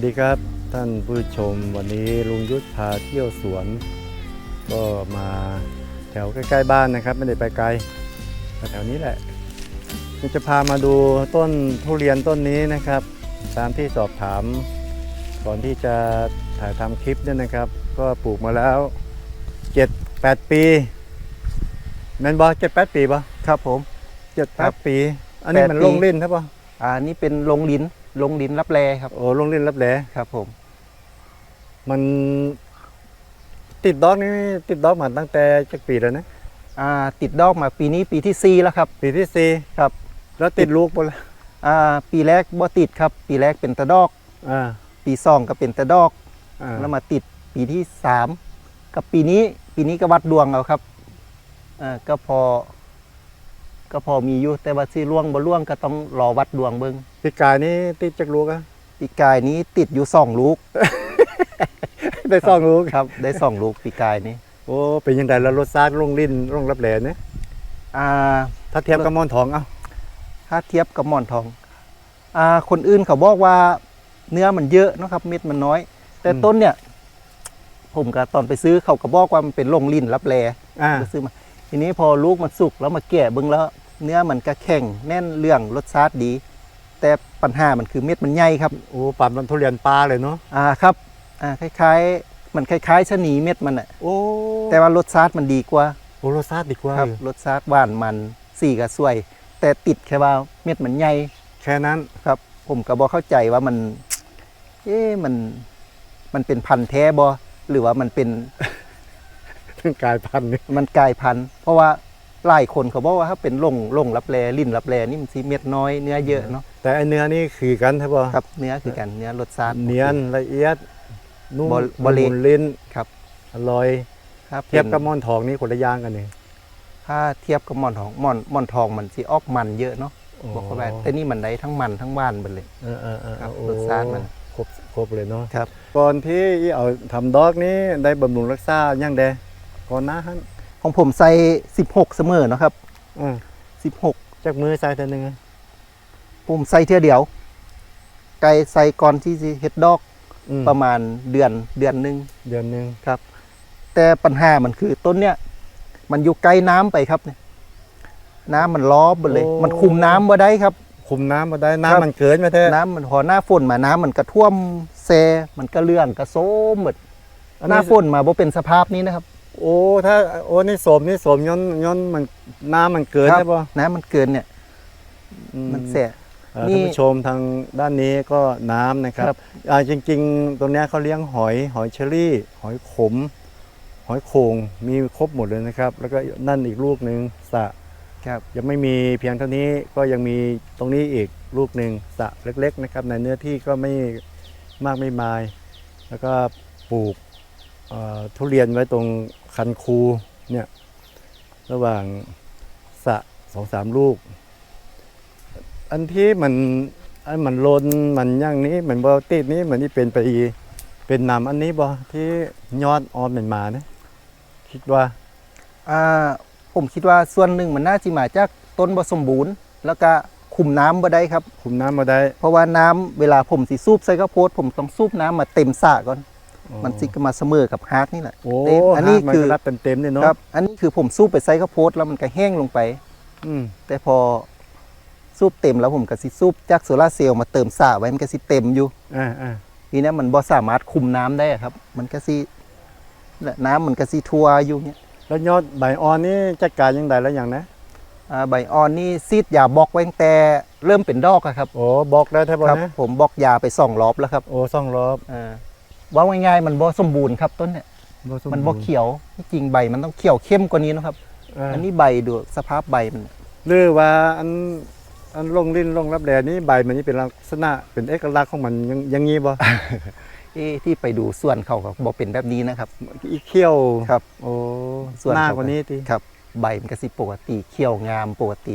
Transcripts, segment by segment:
สวัสดีครับท่านผู้ชมวันนี้ลุงยุทธพาเที่ยวสวน ก็มาแถวใกล้ๆบ้านนะครับ ไม่ได้ไปไกลแถวนี้แหละจะพามาดูต้นทุเรียนต้นนี้นะครับ ตามที่สอบถามก่อนที่จะถ่ายทำคลิปเนี่ยนะครับ ก็ปลูกมาแล้ว 7-8 ปีแมนบอเจ็ดแปดปีปะครับผมเจ็ดคแปรัดบปี อันนี้แปดมันปีลงลิ้นใช่ปะอ่านี่เป็นลงลิ้น ลงลิ้นรับแลครับโอ้ลงลิ้นรับแหลครับผม มันติดดอกนี่ติดดอกมาตั้งแต่จากปีแล้วนะอ่าติดดอกมาปีนี้ปีที่4แล้วครับ ปีที่สี่ครับแล้วติดลูกหมดแล้วอ่าปีแรกบ่ติดครับ ปีแรกเป็นตะดอก อ่าปีสองก็เป็นตะดอก อ่าแล้วมาติดปีที่3กับปีนี้ปีนี้ก็วัดดวงเอาครับอ่าก็พอ ก็พอมีอยู่แต่ว่าสิล่วงบ่ล่วงก็ต้องรอวัดดวงเบิ่ง ปีกายนี่ติดจากลูกอะปีกายนี้ติดอยู่สองลูก ได้สองลูกครับ ได้สองลูกปีกายนี้ โอ้เป็นยังไงแล้วรสชาติลงลิ้นลงรับแหลเนี่ยอ่า ถ้าเทียบกับหมอนทองเอ้าถ้าเทียบกับหมอนทอง อ่า คนอื่นเขาบอกว่าเนื้อมันเยอะเนอะครับเม็ดมันน้อย แต่ต้นเนี่ย ผมก็ตอนไปซื้อเขาก็บอกว่ามันเป็นลงลิ้นรับแลอ่าไปซื้อมาทีนี้พอลูกมันสุกแล้วมาแก่เบิ้งแล้ว เนื้อมันก็แข็งแน่นเรื่องรสชาติดี แต่ปัญหามันคือเม็ดมันใหญ่ครับโอ้ปั่นมันทุเรียนปลาเลยเนาะอ่าครับอ่าคล้ายๆ มันคล้ายๆชะนีเม็ดมันอะโอ้แต่ว่ารสชาติมันดีกว่าโอ้รสชาติดีกว่าครับอยู่รสชาติหวานมันสีก็สวย แต่ติดแค่ว่าเม็ดมันใหญ่แค่นั้นครับ ผมก็บอเข้าใจว่ามัน เอ๊ะมันมันเป็นพันธุ์แท้บอหรือว่ามันเป็น กลายพันธุ์นี่มันกลายพันธุ์เพราะว่า หลายคนเขาบอกว่าถ้าเป็นลงลงรับแลลิ้นรับแลนี่มันสีเม็ดน้อยเนื้อเยอะเนาะแต่ไอเนื้อนี่คือกันใช่ป่ะครับเนื้อคือกันเนื้อรสชาติเนียนละเอียดนุ่มบ่บ่ละเละมุนลิ้นครับอร่อยครับเทียบป็นกับหมอนทองนี่คนละอย่างกันนี่ถ้าเทียบกับหมอนทองหมอนหมอนทองมันสีออกมันเยอะเนาะบอกเขาไปแต่นี่มันได้ทั้งมันทั้งหวานไปเลยเออเออเออครับโอ้รสชาติมันครบครบเลยเนาะครับก่อนที่เอาทำดอกนี้ได้บำรุงรักษาอย่างใดก่อนหน้าฮั่น ของผมใส่16เสมอเนาะครับอ่า16จากมือใส่แต่หนึ่งอะผมใส่เท่ยเดียว ไก่ใส่ก่อนที่สิเฮ็ดดอกอืมประมาณเดือนเดือนหนึงเดือนหนึ่งครับ แต่ปัญหามันคือต้นเนี้ยมันอยู่ใกล้น้ำไปครับเนี่ยน้ำมันล้อมหมดเลย มันคุมน้ำบ่ได้ครับ คุมน้ำมาได้ครับ น้ำมันเกินมาแท้น้ำมันพอหน้าฝนมาน้ำมันก็ท่วมแซมันก็เลื่องก็โซมหมดอันหนี้น้าฝนมาบ่เป็นสภาพนี้นะครับ โอ้ถ้าโอ้นี่สมนี่สมย้อนย้อนมันน้ำมันเกินครับใช่ป่ะน้ำมันเกินเนี่ยอืมันแสะเอ่อนี่ท่านผู้ชมทางด้านนี้ก็น้ำนะครับครับอ่าจริง ๆ ตรงเนี้ยเขาเลี้ยงหอย หอยเชอรี่ หอยขม หอยโขงมีครบหมดเลยนะครับ แล้วก็นั่นอีกลูกหนึ่งสระครับยังไม่มีเพียงเท่านี้ก็ยังมีตรงนี้อีกลูกหนึ่งสระเล็ก ๆ นะครับ ในเนื้อที่ก็ไม่มากไม่มาย แล้วก็ปลูกเอ่อทุเรียนไว้ตรง คันคูเนี่ยระหว่างสระสองสามลูก อันที่มันอันมันลนมันอย่างนี้เหมือนบอติดนี้เหมือนที่เป็นไปเป็นนำอันนี้บอที่ยอดออนเป็นมาเนี่ยคิดว่าอ่าผมคิดว่าส่วนหนึ่งมันน่าจะมาจากต้นบ่สมบูรณ์ แล้วก็คุมน้ำบ่ได้ครับ คุมน้ำมาได้ เพราะว่าน้ำเวลาผมสิสูบใส่ข้าวโพดผมต้องสูบน้ำมาเต็มสระก่อน มันสิก็มาเสมอกับฮาร์ดนี่แหละโอ้เต็มอันนี้ฮะมัคือก็รับเต็มๆเนี่ยเนาะครับอันนี้คือผมสูบไปใส่ข้าวโพดแล้วมันก็แห้งลงไป อืมแต่พอสูบเต็มแล้วผมก็สิสูบจากโซลาร์เซลล์มาเติมสระไว้มันก็สิเต็มอยู่อ่าอ่าทีนี้มันบ่สามารถคุมน้ำได้อะครับ มันก็สิและน้ำมันก็สิทั่วอยู่เนี่ยแล้วยอดใบอ่อนนี่จัดการยังไงแล้วอย่างนะอ่าใบอ่อนนี่ซีดยาบล็อกไว้ตั้งแต่เริ่มเป็นดอกอะครับโอ้บอกได้แท้บ่ครับนะผมบล็อกยาไปสองรอบแล้วครับโอ้ซ่องรอบอ่า ว่าง่ายๆมันบ่สมบูรณ์ครับต้นเนี่ยบ่สมันบ่เขียวที่จริงใบมันต้องเขียวเข้มกว่านี้นะครับเอออันนี้ใบดูสภาพใบมันหรือว่าอันอันลงลิ้นลงรับแลนี่ใบมันนี่เป็นลักษณะเป็นเอกลักษณ์ของมันยังอยังงี้บ่เอ้ที่ไปดูส่วนเขาก็บ่เป็นแบบนี้นะครับ อีเขี้ยวครับ โอ้ส่วนหน้าเขากว่านี้ติครับ ใบมันก็สิปกติเขียวงามปกติ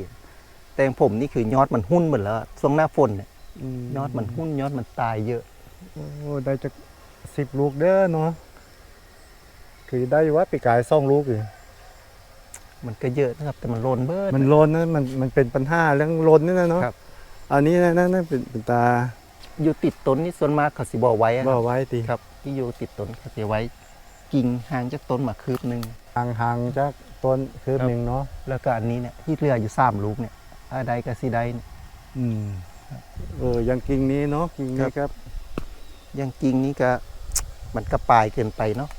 แต่ของผมนี่คือยอดมันหุ้นหมดแล้วช่วงหน้าฝนเนี่ยยอดมันหุ้นยอดมันตายเยอะ โอ้ได้จัก 10ลูกเด้อเนาะคือได้อยู่ว่าปีกายซ่องลูกอยู่มันก็เยอะนะครับ แต่มันโลนเบิดมันโลนนะมันมันเป็นปัญหาเรื่องโลนนี่นะเนาะครับอันนี้นะนั่นนั่นเป็นเป็นตา อยู่ติดต้นนี่ส่วนมากเขาสิบ่ไว้อะคบ่รับไว้ติครับ ที่อยู่ติดต้นเขาจะไว้ กิ่งห่างจากต้นมาคืบหนึงห่างๆจากต้นคืบครับหนึงเนาะแล้วก็อันนี้เนี่ยที่เหลืออยู่สามลูกเนี่ยถ้าใดก็สิได้เนี่ยอืมเอออยังกิ่งนี้เนาะกิ่งนี้ครับอยังกิ่งนี้ก็ มันก็ปลายเกินไปเนาะ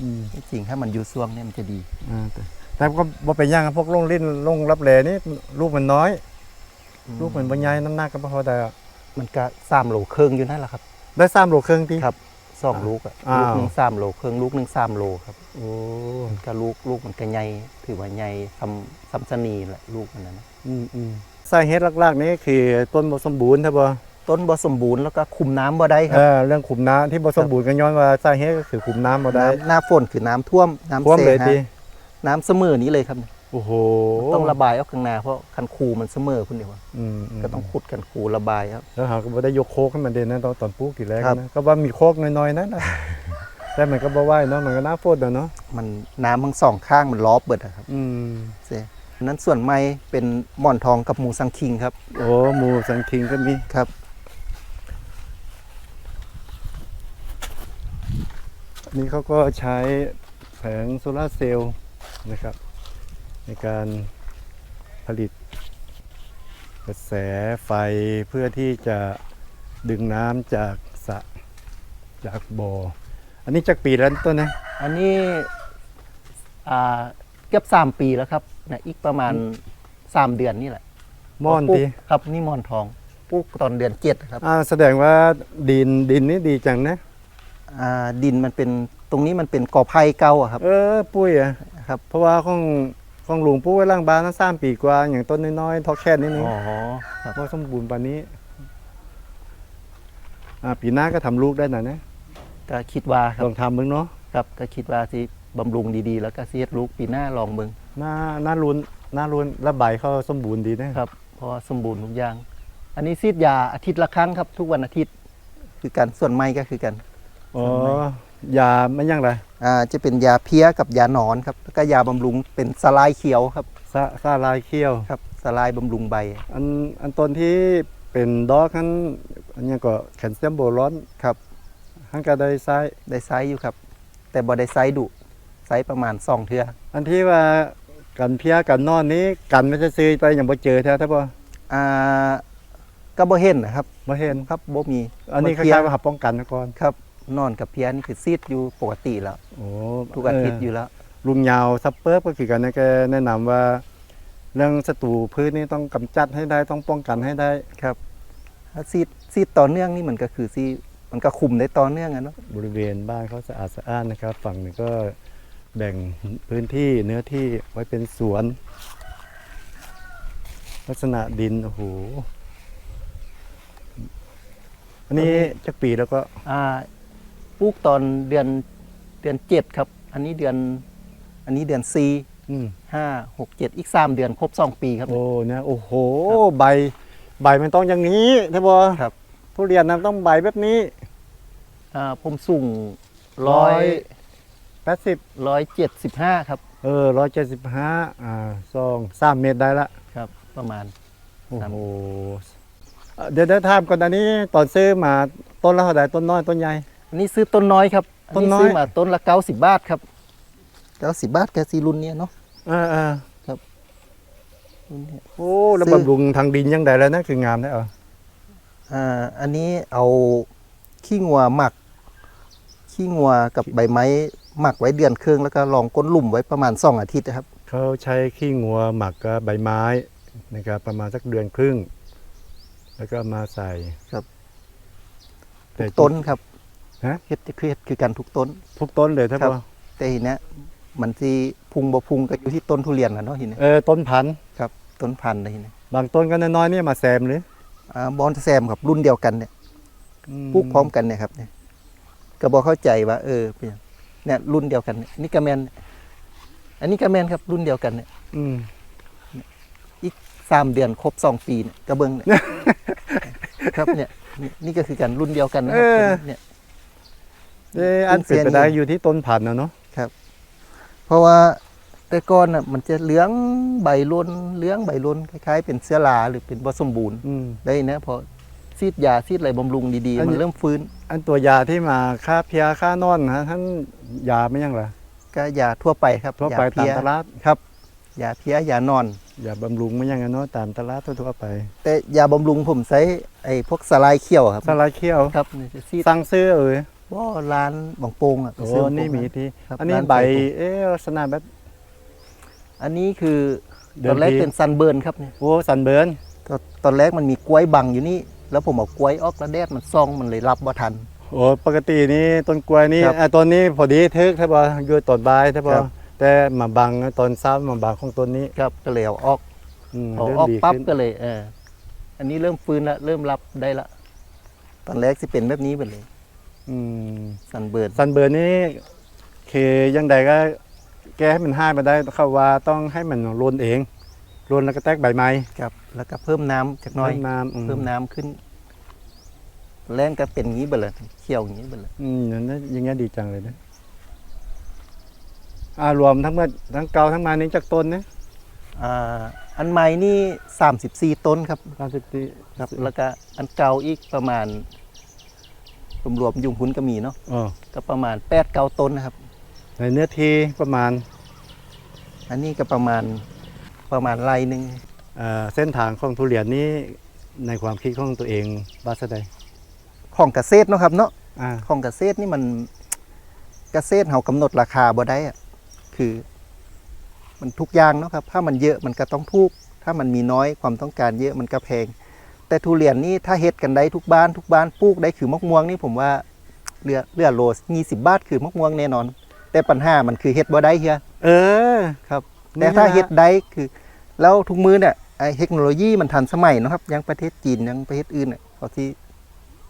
อืมจริงๆถ้ามันอยู่ช่วงเนี่ยมันจะดี อ่าแต่แต่ก็บ่เป็นหยังครับพวกลงลิ้นลงรับแลนี่ลูกมันน้อย ลูกมันบ่ใหญ่น้ำหนักก็บ่พอได้อะมันก็สามโลครึ่งอยู่นั่นแหละครับได้3โลครึ่งติ ครับสองลูกอะอ้าว ลูกหนึ่งสามโลครึ่งลูกหนึ่งสามโลครับโอ้ก็ลูกลูกมันก็ใหญ่ถือว่าใหญ่ซ้ำซ้ำสนีแหละลูกมันนะนะอืมอืมสาเหตุหลักๆนี่คือต้นบ่สมบูรณ์ใช่บ่ ต้นบ่สมบูรณ์แล้วก็คุมน้ำบ่ได้คเอรับอเรื่องขุมน้ำที่บ่สมบูรณ์ก็ย้อนว่าสาเหตุก็คือขุมน้ำบ่ได้น้ำหน้าฝนคือน้ำท่วมน้ำท่วมเสเลยฮะติน้ำเสมอนี้เลยครับ โอ้โหต้องระบายออกข้างหน้าเพราะคันคูมันเสมอคุณเดียวอืมมก็ต้องขุดกันคูระบายครับ แล้วหาก็บ่ได้ยกโคกให้มันเด่นนะตอนตอนปลูกทีแรกครับ นะก็ว่ามีโคกน้อยๆนั่นนะ แต่มันก็บ่ไหวเนาะมันก็น่าโฟดอะเนาะมันน้ำทั้งสองข้างมันล้อบเบิดอะครับอืมเซ่นั้นส่วนไม้เป็นหมอนทองกับหมูสังคิงครับ โอ้หมูสังคิงก็มีครับ นนี้เขาก็ใช้แผงโซลาร์เซลล์นะครับ ในการผลิตกระแสไฟเพื่อที่จะดึงน้ำจากสระจากบ่อ อันนี้จากปีแล้วต้นนะ อันนี้อ่าเกือบสามปีแล้วครับนะอีกประมาณสามเดือนนี่แหละม่อนปลูกตีครับนี่หมอนทองปลูกตอนเดือนเจ็ดครับ อ่าแสดงว่าดินดินนี่ดีจังนะ อ่าดินมันเป็นตรงนี้มันเป็นกอไผ่เก่าอะครับ เออปุ้ยอะครับ เพราะว่าของของหลวงปู่ไว้ล่างบ้านนั้นสามปีกว่าอย่างต้นน้อยๆทอแค่นิดนึงอ๋อครับพอสมบูรณ์ปานนี้อ่าปีหน้าก็ทำลูกได้นะนะก็คิดว่าครัลบองทำมึงเนาะครับก็คิดว่าสิบำรุงดีๆ แล้วก็สิเฮ็ดลูกปีหน้าลองเบิ่งหน้าหน้ารุนหน้ารุนระบายเขาสมบูรณ์ดีนะครับเพราะว่าสมบูรณ์ทุกอย่าง อันนี้ซีดยาอาทิตย์ละครั้งครับ ทุกวันอาทิตย์ คือกันส่วนไม้ก็คือกัน อ๋อยาไม่ยังไรอ่าจะเป็นยาเพี้ยกับยาหนอนครับแล้วก็ยาบำรุงเป็นสลายเขียวครับซาซาลายเขี้ยวครับสลายบำรุงใบ อันอันต้นที่เป็นดอกนั้นอันนี้ก็แคลเซียมโบรอนครับหันก็ได้ใช้ได้ไซส์อยู่ครับ แต่บ่ได้ไซส์ดุไซส์ประมาณสองเทื่ออันที่ว่ากันเพี้ยกันนอนนี้กันไม่จะซื้อไปอย่างบ่เจอแท้ใช่ป่ะอ่าก็บ่เห็นนะครับบ่เห็นครับบ่มี อันนี้คเพี้ยล้ายๆว่าหับป้องกันนะก่อนครับ นอนกับเพี้ยนี่คือซีดอยู่ปกติแล้ว โอ้ทุกอาทิตย์อยู่แล้ว ลุงยาวซับเปิบก็คือกันนะแกแนะนำว่า เรื่องศัตรูพืชนี่ต้องกำจัดให้ได้ต้องป้องกันให้ได้ ครับถ้าซีดซีดต่อเนื่องนี่มันก็คือซีมันก็คุมได้ต่อเนื่องอะเนาะบริเวณบ้านเขาสะอาดสะอ้านนะครับ ฝั่งหนึ่งก็แบ่งพื้นที่เนื้อที่ไว้เป็นสวน ลักษณะดิน โอ้โห อันนี้จักปีแล้วก็อ่าป ลูกตอนเดือนเดือนเจ็ดครับ อันนี้เดือน อันนี้เดือนสี่อืมห้าหกเจ็ดอีกสามเดือนครบสองปีครับ โอ้เนี่ยโอ้โหครับใบ ใบมันต้องอย่างนี้ใช่ปะครับ ทุเรียนนะต้องใบแบบนี้อ่าผมสูงร้อยแปดสิบร้อยเจ็ดสิบห้าครับ เออร้อยเจ็ดสิบห้าอ่าซองสามเมตรได้ละครับ ประมาณ โอ้ครับ โหเอ่อเดี๋ยวได้ถามก่อนอันนี้ตอนซื้อมาต้นละเท่าไหร่ต้นน้อยต้นใหญ่ อันนี้ซื้อต้นน้อยครับต้นน้อย ซื้อมาต้นละเก้าสิบบาทครับเก้าสิบบาทแกซีรุ่นเนี้ยเนาะเออเออรุ่นเนี้ย โอ้แล้วซื้อ บำรุงทางดินยังไงแล้วนะคืองามได้เหรออ่าอันนี้เอาขี้งัวหมัก ขี้งัวกับใบไม้หมักไว้เดือนครึ่งแล้วก็ลองก้นหลุมไว้ประมาณสองอาทิตย์นะครับ เขาใช้ขี้งัวหมักกับใบไม้นะครับประมาณสักเดือนครึ่ง แล้วก็มาใส่ครับ แต่ทุกต้นครับ ฮะเฮ็ดคือเฮ็ดคือกันทุกต้น ทุกต้นเลยถ้าครับพอแต่ทีเนี้ยมันที่พุงบ่พุงก็อยู่ที่ต้นทุเรียนนะเนาะทีเนี้ยเออต้นพันธุ์ครับ ต้นพันธุ์อะไรทีเนี้ยบางต้นก็น้อยๆนี่มาแซมหรืออ่าบอนแซมครับรุ่นเดียวกันเนี่ยปลูกพร้อมกันเนี่ยครับเนี่ยก็บ่เข้าใจว่า เออเป็นหยังเนี่ยรุ่นเดียวกันเนี่ยนี่กระแมนอันนี้กระแมนครับรุ่นเดียวกันเนี่ยอืมอีกสามเดือนครบสองปีเนี่ยกระเบื้องเนี่ย ครับเนี่ยนี่นี่ก็คือกันรุ่นเดียวกันนะครับเนี่ย เอะอันเป็นไปได้อยู่ที่ต้นพันธุ์นะเนาะเพราะว่าแต่ก่อนน่ะมันจะเหลืองใบล้นเหลืองใบล้นคล้ายๆ เป็นเสื้อราหรือเป็นบ่สมบูรณ์อืมได้นะพอซีดยาซีดอะไรบำรุงดีอันๆนี้มันเริ่มฟื้น อันตัวยาที่มาฆ่าเพียฆ่านอนนะท่านยาไม่ยังล่ะก็ยาทั่วไปครับทั่วไปยตามเพี้ยตลาดครับยาเพี้ยยานอนยาบำรุงไม่ยังอะเนาะตามตลาดทั่วๆไป แต่ยาบำรุงผมใช้ไอ้พวกสลายเขียวครับสลายเขียวครับนี่จะซีดสั่งซื้อเอ้ย ว่าร้านบางโป่งอะโอ้ซื้บางโป่งนี่มีที่ ครับอันนี้ร้านใบใบโป่งเอ๊ะลักษณะแบบ อันนี้คือเดิตมอนแรกทีเป็นซันเบิร์นครับเนี่ยโอ้สันเบิร์นตอนตอนแรกมันมีกล้วยบังอยู่นี่ แล้วผมเอากล้วยออกแล้วแดดมันซองมันเลยรับบ่ทัน โอ้ปกตินี่ต้นกล้วยนี่ครับอะต้นนี้พอดีทึกใช่ป่ะอยู่ต้นใบใช่ป่ะครับ แต่มาบังตอนเช้ามาบังของต้นนี้ครับก็เลยเอาออกอืมเอาเริ่มออกดีปั๊บขึ้นก็เลยเอออันนี้เริ่มฟื้นละเริ่มรับได้ละ ตอนแรกสิเป็นแบบนี้ไปเลย อืมซันเบิร์นซันเบิร์นนี่เคยังใดก็แก้ให้มันให้มาได้เขาว่าต้องให้มันโรนเองโรนแล้วก็แตกใบไม้ครับ แล้วก็เพิ่มน้ำจากหน้อย เพิ่มน้ำอืเพิ่มน้ำขึ้น แรงก็เป็นงี้ไปเลยเขียวอย่างนี้ไปเลยอืมอย่างนั้นอย่างเงี้ยดีจังเลยนะอ่ารวมทั้งหมดทั้งเก่าทั้งมานี้จากต้นนะอ่าอันใหม่นี่ 34 ต้นครับ สามสิบปีครับแล้วก็อันเก่าอีกประมาณ รวมๆยุงพุ้นก็มีเนาะอ๋อก็ประมาณ8 9ต้นนะครับ ในเนื้อที่ประมาณอันนี้ก็ประมาณประมาณไรหนึ่งเอ่อเส้นทางของทุเรียนนี้ในความคิดของตัวเองบาสไดของเกษตรเนาะครับเนาะอ่าของเกษตรนี่มันเกษตรเฮากำหนดราคาบ่ได้อะคือ มันทุกอย่างเนาะครับ ถ้ามันเยอะมันก็ต้องถูก ถ้ามันมีน้อยความต้องการเยอะมันก็แพง แต่ทุเรียนนี่ถ้าเฮ็ดกันได้ทุกบ้านทุกบ้านปลูกได้คือมะม่วงนี่ผมว่าเรือเรือโลยี่สิบบาทคือมะม่วงแน่นอน แต่ปัญหามันคือเฮ็ดบ่ได้เฮียเออครับนี่แต่ถ้านะเฮ็ดได้คือ แล้วทุกมือเนี่ยไอ้เทคโนโลยีมันทันสมัยเนาะครับอยังประเทศจีนอยังประเทศอื่นเนี่ยเขาที่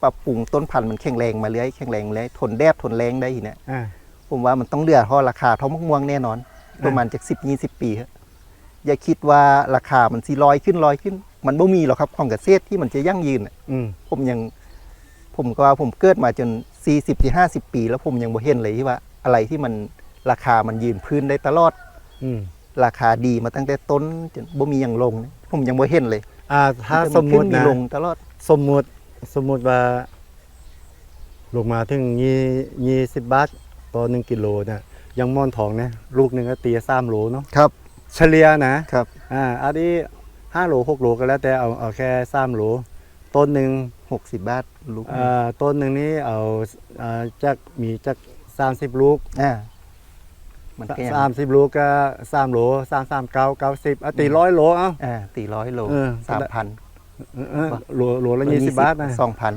ปรับปรุงต้นพันธุ์มันแข็งแรงมาเรื่อยแข็งแรงมาเรื่อยทนแดดทนแรงได้อีกเนี่ยอ่าผมว่ามันต้องเลือเท่าราคาเท่ามะม่วงแน่นอนอ่าประมาณจากสิบยี่สิบปีครับอย่าคิดว่าราคามันสีลอยขึ้นลอยขึ้น มันบ่มีหรอกครับของเกษตรที่มันจะยั่งยืนอะอืมผมยัง ผมก็ว่าผมเกิดมาจนสี่สิบถึงห้าสิบปี แล้วผมยังบ่เห็นเลยที่ว่า อะไรที่มันราคามันยืนพื้นได้ตลอด อืมราคาดีมาตั้งแต่ต้นจนบ่มีหยังลงนะผมยังบ่เห็นเลยอ่าถ้าแต่สมมุติขึ้นะลงตลอด สมมุติสมมุติว่าลงมาถึงยี่ยี่สิบบาทต่อหนึ่งกิโลเนี่ยอยังม่อนทองเนี่ยลูกหนึ่งก็ตีสามโลเนาะครับ เฉลี่ยนะครับ อ่าอันนี้ ห้าโลหกโลก็แล้วแต่เอาเอาแค่สามโลต้นหนึ่งหกสิบบาทลูกอ่าต้นหนึ่งนี้เอาอ่าจักมีจักสามสิบลูกอ่ามันก็ยังสามสิบลูกก็สามโลสามสามเก้าเก้าสิบอะตีร้อยโลเอ้าอ่าตีร้อยโลเออสามพันเออเออโลโลละยี่สิบบาทนะสองพัน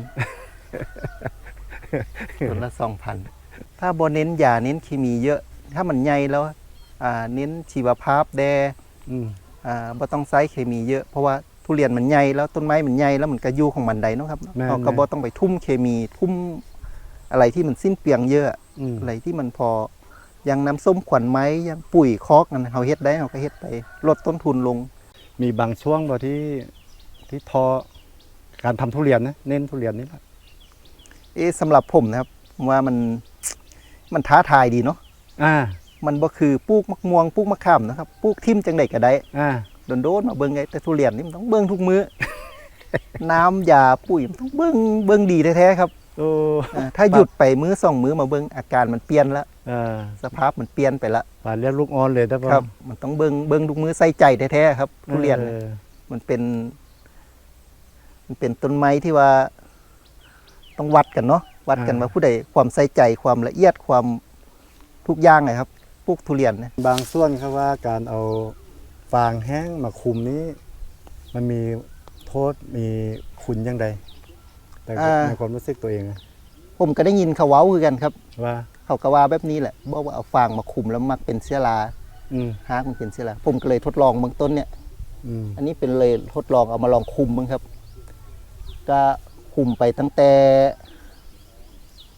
คนละสองพันถ้าบอเน้นยาเน้นเคมีเยอะ ถ้ามันใหญ่แล้วอ่าเน้นชีวภาพแดอืมอ่า บ่ต้องใช้เคมีเยอะเพราะว่าทุเรียนมันใหญ่แล้วต้นไม้มันใหญ่แล้วมันก็อยู่ของมันใดเนาะครับแม่นเราก็บ่ต้องไปทุ่มเคมีทุ่มอะไรที่มันสิ้นเปลืองเยอะอืมอะไรที่มันพออยังน้ำส้มขวัญไม้อยังปุ๋ยคอกนั่นเฮาเฮ็ดได้เฮาก็เฮ็ดไปลดต้นทุนลง มีบางช่วงบ่ที่ที่ทอการทำทุเรียนนะเน้นทุเรียนนี่แหละเอ๊ะสำหรับผมนะครับผมว่ามันมันท้าทายดีเนาะอ่า มันบ่คือปลูกมะม่วงปลูกมะขามนะครับปลูกทิ่มจังไดก็ได้อ่าโดนๆมาเบิ่งไงแต่ทุเรียนนี่มันต้องเบิ่งทุกมื้อ น้ำยาปุ๋ยมันต้องเบิ่งเบิ่งดีแท้ๆครับโอ้อ่าถ้าหยุดไปมื้อสองมื้อมาเบิ่งอาการมันเปลี่ยนละอ่าสภาพมันเปลี่ยนไปละป่านเรียกลูกอ่อนเลยนะพ่อครับ มันต้องเบิ่งเบิ่งทุกมื้อใส่ใจแท้ๆครับทุเรียนออมันเป็น มันเป็นต้นไม้ที่ว่า ต้องวัดกันเนาะวัดกันว่าผู้ใดความใส่ใจความละเอียดความทุกอย่างเลยครับ ปลูกทุเรียนนะบางส่วนเขาว่าการเอาฟางแห้งมาคุมนี้ มันมีโทษมีคุณยังไงแต่ในความรู้สึกตัวเองอะผมก็ได้ยินเขาเว้าคือกันครับ ว่า เขาก็ว่าแบบนี้แหละบอกว่าเอาฟางมาคุมแล้วมักเป็นเชื้อราอืมฮากมันเป็นเชื้อราผมก็เลยทดลองเบื้องต้นเนี่ยอืมอันนี้เป็นเลยทดลองเอามาลองคุมบ้างครับ ก็คุมไปตั้งแต่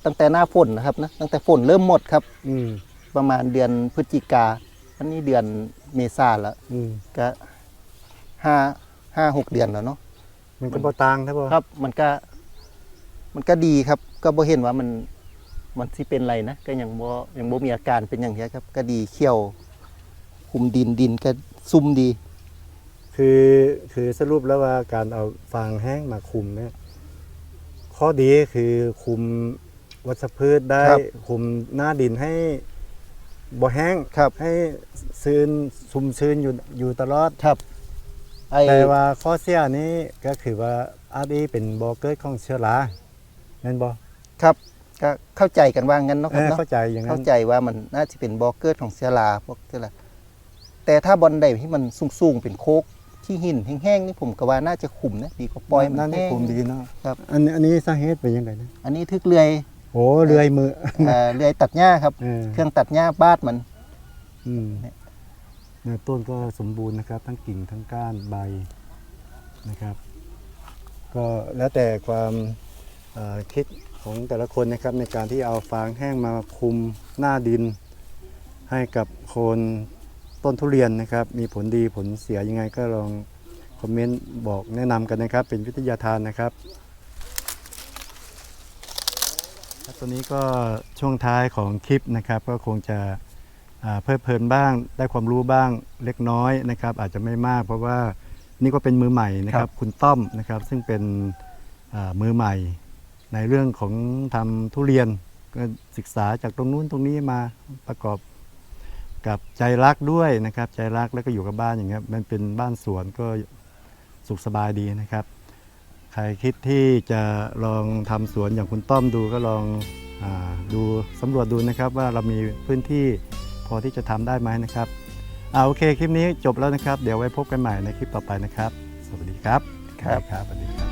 ตั้งแต่หน้าฝนนะครับนะตั้งแต่ฝนเริ่มหมดครับ อืม ประมาณเดือนพฤศจิกาอันนี้เดือนเมษาแล้วอืมก็ห้าห้าหกเดือนแล้วเนาะ มันก็บ่ต่างใช่ป่ะครับมันก็ มันก็ดีครับ ก็บ่เห็นว่ามันมันสิเป็นไรนะก็ยังบ่ยังบ่มีอาการเป็นอย่างเงี้ยครับ ก็ดีเขี้ยว คุมดินดินก็ซุ่มดี คือคือสรุปแล้วว่าการเอาฟางแห้งมาคุมเนี่ยข้อดีคือคุมวัชพืชได้ ครับ คุมหน้าดินให้ บ่แห้งครับให้ชื้นซุ่มชื้นอยู่อยู่ตลอดครับไอ้แต่ว่าข้อเสียนี้ก็คือว่าอาจจะเป็นบ่อเกิดของเชื้อราแม่นบ่ครับก็เข้าใจกันว่างั้นเนาะคเอรับอเนาะเข้าใจอย่างนั้เข้านใจว่ามันน่าจะเป็นบล็อกเกอร์ของเซลาพวกเซลาแต่ถ้าบอลใดที่มันสูงๆเป็นโคกที่หินแห้งๆนี่ผมก็ว่าน่าจะคุมนะดีกว่าปล่อยมันนั่นนี่แห้งคุมดีเนาะครับอันนี้อันนี้สาเหตุเป็นยังไงนะอันนี้ทึกเลื่อย โอ้เลื่อยมือเอ่อเลื่อยตัดหญ้าครับ เออเครื่องตัดหญ้าบาดมัน อืมเนี่ยเนี่ยต้นก็สมบูรณ์นะครับ ทั้งกิ่งทั้งก้านใบนะครับ ก็แล้วแต่ความเอ่อคิดของแต่ละคนนะครับ ในการที่เอาฟางแห้งมาคุมหน้าดิน ให้กับโคนต้นทุเรียนนะครับ มีผลดีผลเสียยังไงก็ลองคอมเมนต์บอกแนะนำกันนะครับ เป็นวิทยาทานนะครับครับ ตัวนี้ก็ช่วงท้ายของคลิปนะครับ ก็คงจะเพลิดเพลินบ้าง ได้ความรู้บ้างเล็กน้อยนะครับ อาจจะไม่มาก เพราะว่านี่ก็เป็นมือใหม่นะครับ คุณต้อมนะครับ ซึ่งเป็นมือใหม่ในเรื่องของทำทุเรียนก็ศึกษาจากตรงนู้นตรงนี้มาประกอบกับใจรักด้วยนะครับ ใจรักแล้วก็อยู่กับบ้านอย่างเงี้ยมันเป็นบ้านสวนก็สุขสบายดีนะครับ ใครคิดที่จะลองทำสวนอย่างคุณต้อมดูก็ลองอาดูสำรวจดูนะครับ ว่าเรามีพื้นที่พอที่จะทำได้ไหมนะครับอ่าโอเคคลิปนี้จบแล้วนะครับ เดี๋ยวไว้พบกันใหม่ในคลิปต่อไปนะครับ สวัสดีครับ ครับ สวัสดีครับสวัสดีครับ